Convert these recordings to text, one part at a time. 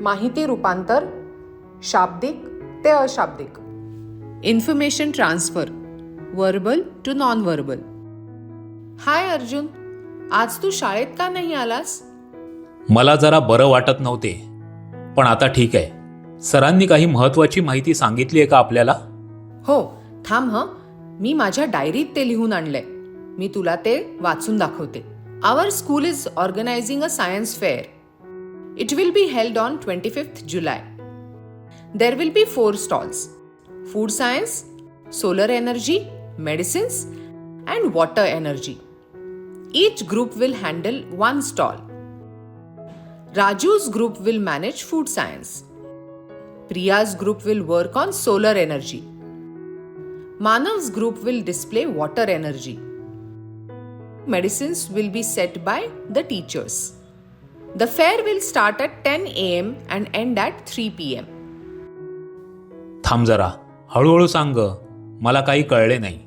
माहिती रूपांतर शाब्दिक ते अशाब्दिक. Information transfer verbal to non verbal hi Arjun आज तू शाळेत का नाही आलास? मला जरा बरं वाटत नव्हते पण आता ठीक आहे. सरांनी काही महत्वाची माहिती सांगितली आहे का आपल्याला? हो थांब हं. मी माझ्या डायरीत ते लिहून आणलंय. मी तुला ते वाचून दाखवते. Our school is organizing a science fair It will be held on 25th July. There will be four stalls food science, solar energy, medicines, and water energy. Each group will handle one stall. Raju's group will manage food science. Priya's group will work on solar energy. Manav's group will display water energy. Medicines will be set by the teachers. The fair will start at 10 am and end at 3 pm. थांब जरा. हळूहळू सांग ग. मला काही कळले नाही.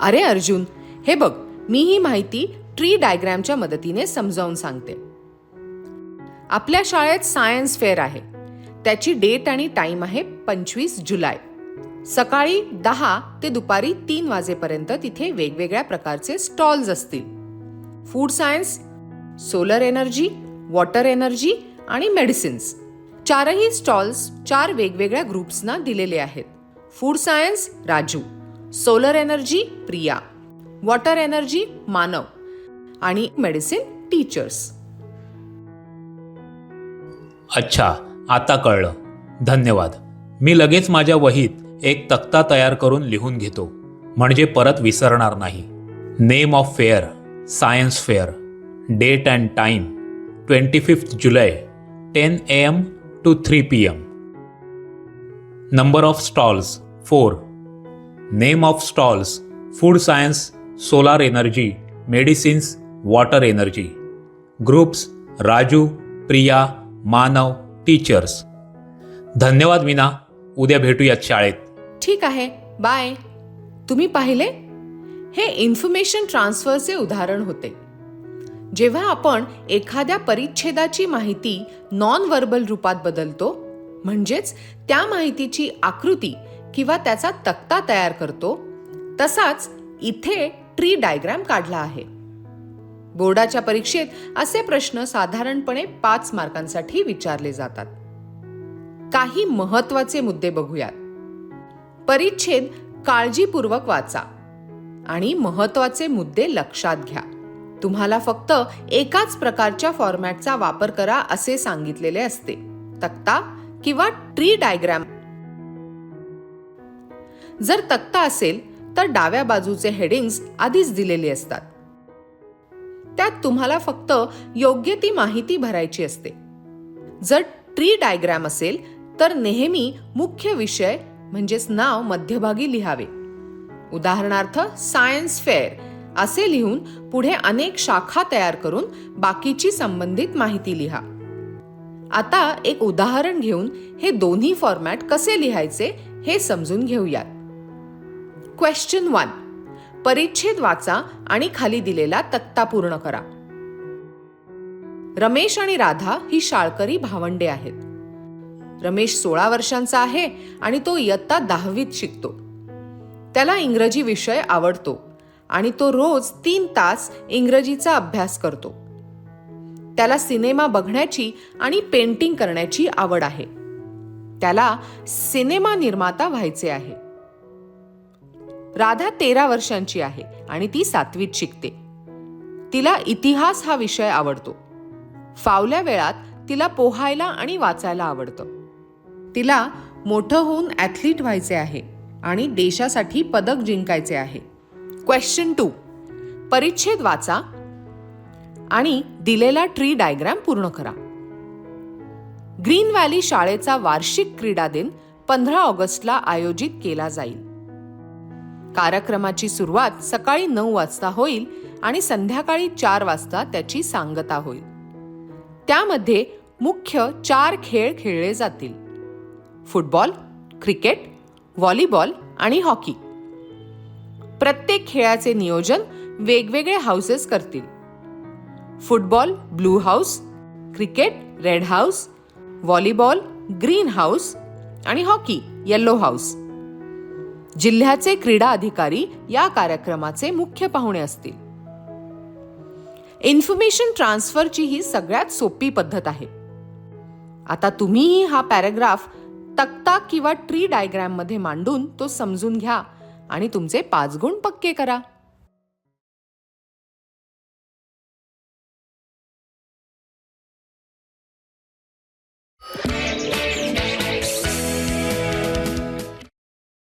अरे अर्जुन हे बघ मी ही माहिती ट्री डायग्रॅमच्या मदतीने समजावून सांगते. आपल्या शाळेत सायन्स फेअर आहे. त्याची डेट आणि टाइम आहे पंचवीस जुलै. सकाळी दहा ते दुपारी तीन वाजेपर्यंत तिथे वेगवेगळ्या प्रकारचे स्टॉल्स असतील. Food science solar energy water energy आणि मेडिसिन्स. चारही स्टॉल्स चार वेगवेगळ्या ग्रुप्सना दिलेले आहेत. Food science Raju. Solar energy Priya. Water energy Manav. आणि मेडिसिन टीचर्स. अच्छा आता कळलं. धन्यवाद. मी लगेच माझ्या वहीत एक तक्ता तयार करून लिहून घेतो. म्हणजे परत विसरणार नाही. Name of fair science fair. Date and time twenty fifth July ten A M two three P M number of stalls four. Name of stalls food science solar energy medicines water energy. Groups Raju Priya Manav teachers. धन्यवाद मीना उद्या भेटूयात शाळेत। ठीक आहे bye. तुम्ही पाहिले? हे information ट्रान्सफरचे उदाहरण होते. जेव्हा आपण एखाद्या परिच्छेदाची माहिती नॉन वर्बल रूपात बदलतो म्हणजेच त्या माहितीची आकृती किंवा त्याचा तक्ता तयार करतो तसाच इथे ट्री डायग्राम काढला आहे. बोर्डाच्या परीक्षेत असे प्रश्न साधारणपणे पाच मार्कांसाठी विचारले जातात. काही महत्त्वाचे मुद्दे बघूयात. परिच्छेद काळजीपूर्वक वाचा आणि महत्त्वाचे मुद्दे लक्षात घ्या. तुम्हाला फक्त एकाच प्रकारच्या फॉर्मॅटचा वापर करा असे सांगितलेले असते. तक्ता किंवा ट्री डायग्राम. जर तक्ता असेल तर डाव्या बाजूचे हेडिंग्स आधीच दिलेले असतात. त्यात तुम्हाला फक्त योग्य ती माहिती भरायची असते. जर ट्री डायग्राम असेल तर नेहमी मुख्य विषय म्हणजेच नाव मध्यभागी लिहावे. उदाहरणार्थ सायन्स फेअर. असे लिहून पुढे अनेक शाखा तयार करून बाकीची संबंधित माहिती लिहा. आता एक उदाहरण घेऊन हे दोन्ही फॉर्मॅट कसे लिहायचे हे समजून घेऊयात. क्वेश्चन वन परिच्छेद वाचा आणि खाली दिलेला तक्ता पूर्ण करा. रमेश आणि राधा ही शाळकरी भावंडे आहेत. रमेश सोळा वर्षांचा आहे आणि तो इयत्ता दहावीत शिकतो. त्याला इंग्रजी विषय आवडतो. आणि तो रोज तीन तास इंग्रजीचा अभ्यास करतो. त्याला सिनेमा बघण्याची आणि पेंटिंग करण्याची आवड आहे. त्याला सिनेमा निर्माता व्हायचे आहे. राधा तेरा वर्षांची आहे आणि ती सातवीत शिकते. तिला इतिहास हा विषय आवडतो. फावल्या वेळात तिला पोहायला आणि वाचायला आवडतं. तिला मोठं होऊन ॲथलीट व्हायचे आहे आणि देशासाठी पदक जिंकायचे आहे. क्वेश्चन टू परिच्छेद वाचा आणि दिलेला ट्री डायग्राम पूर्ण करा. ग्रीन व्हॅली शाळेचा वार्षिक क्रीडा दिन पंधरा ऑगस्टला आयोजित केला जाईल. कार्यक्रमाची सुरुवात सकाळी नऊ वाजता होईल आणि संध्याकाळी चार वाजता त्याची सांगता होईल. त्यामध्ये मुख्य चार खेळ खेळले जातील. फुटबॉल क्रिकेट व्हॉलीबॉल आणि हॉकी प्रत्येक खेळाचे नियोजन वेगवेगळे हाऊसेस करतील. Football blue house cricket red house volleyball green house आणि हॉकी येल्लो हाऊस जिल्ह्याचे क्रीडा अधिकारी या कार्यक्रमाचे मुख्य पाहुणे असतील. इन्फॉर्मेशन ट्रान्सफरची ही सगळ्यात सोपी पद्धत आहे. आता तुम्हीही हा पॅराग्राफ तक्ता किंवा ट्री डायग्रॅममध्ये मांडून तो समजून घ्या. आणि तुमचे पाच गुण पक्के करा.